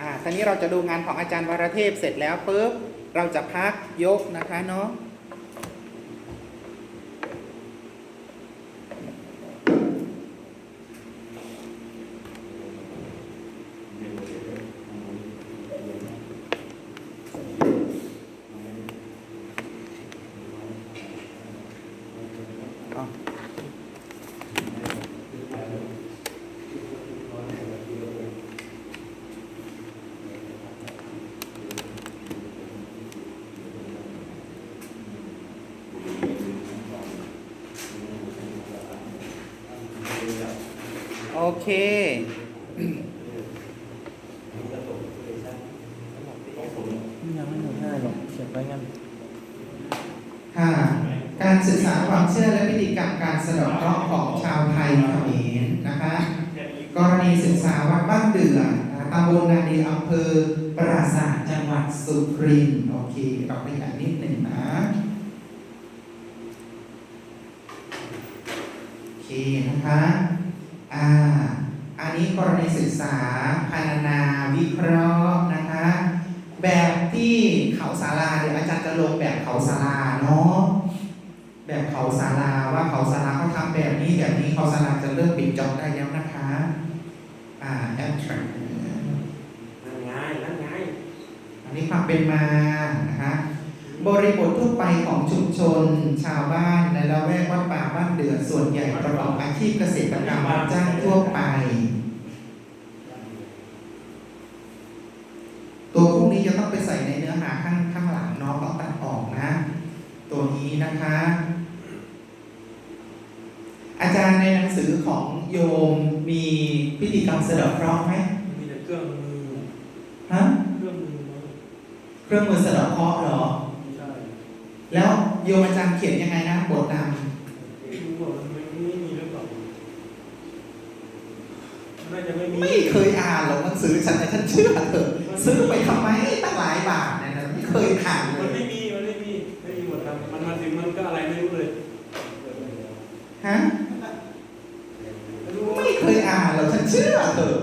อ่าทีนี้เราจะดูงานของอาจารย์วรเทพเสร็จแล้วปุ๊บเราจะพักยกนะคะเนาะ โอเค ยังไม่หมดง่ายหรอกเขียนไว้งั้น ค่ะ การศึกษาความเชื่อและพิธีกรรมการสะเดาะเคราะห์ของชาวไทยเขมรนะคะ กรณีศึกษาวัดบ้านเดือนะตำบลนาดีอำเภอปราสาทจังหวัดสุรินทร์โอเคเราขยายนิดหนึ่งนะโอเคนะคะ อ่าอันนี้กรณีศึกษาพรรณนาวิเคราะห์นะคะ แบบที่เขาศาลาเดี๋ยวอาจารย์จะลงแบบเขาศาลาเนาะแบบเขาศาลาว่าเขาศาลาเขาทำแบบนี้แบบนี้เขาศาลาจะเริ่มปิดจ็อบได้แล้วนะคะอ่าแอปทรัคนั่นไงนั่นไงอันนี้ความเป็นมานะคะ บริบททั่วไปของชุมชน ชาวบ้านในละแวกวัดป่าบ้านเดือส่วนใหญ่ประกอบอาชีพเกษตรกรรมรับจ้างทั่วไป ตัวพวกนี้จะต้องไปใส่ในเนื้อหาข้างข้างหลังเน้องต้องตัดออกนะ ตัวนี้นะคะ อาจารย์ในหนังสือของโยมมีพิธีกรรมสะเดาะเคราะห์ไหมมีแต่เครื่องมือฮะเครื่องมือมั้งเครื่องมือสะเดาะเคราะห์เหรอไม่ใช่ แล้วโยมอาจารย์เขียนยังไงนะบทนไม่รู้ว่ามันไม่ไม่มีหรือเปล่าน่าจะไม่มีำไม่เคยอ่านหรอกหนังสือฉันแต่ฉันเชื่อเถอะซื้อไปทำไมตั้งหลายบาทเนยนะไม่เคยอ่านเลมันไม่ยมีมันไม่มีไม่มีหมดครับมันมาถึงมันก็อะไรไม่รู้เลยฮะไม่รู้ไม่เคยอ่านหรอกฉันเชื่อเถอะ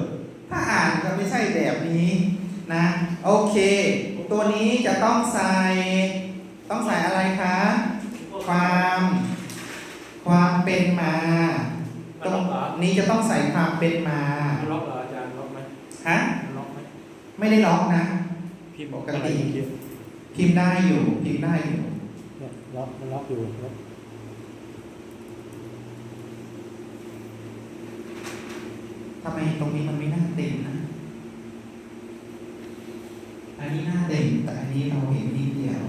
ถ้าอ่านก็ไม่ใช่แบบนี้นะ โอเค ตัวนี้จะต้องใส่ ต้องใส่อะไรคะ ความ ความเป็นมามันตรล็องกเหรอนี้จะต้องใส่ความเป็นมามันล็อกเหรออาจารย์ล็อกไหมฮะมันล็อกไหมไม่ได้ล็อกนะพี่บอกปกติอะไรเมื่อกี้พิมพ์ได้อยู่พิมพ์ได้อยู่เนี่ยล็อกมันล็อกอยู่ล็อกทำไมตรงนี้มันไม่น่าเต็มนะ อันนี้หน้าเต็มแต่อันนี้เราเห็นนิดเดียว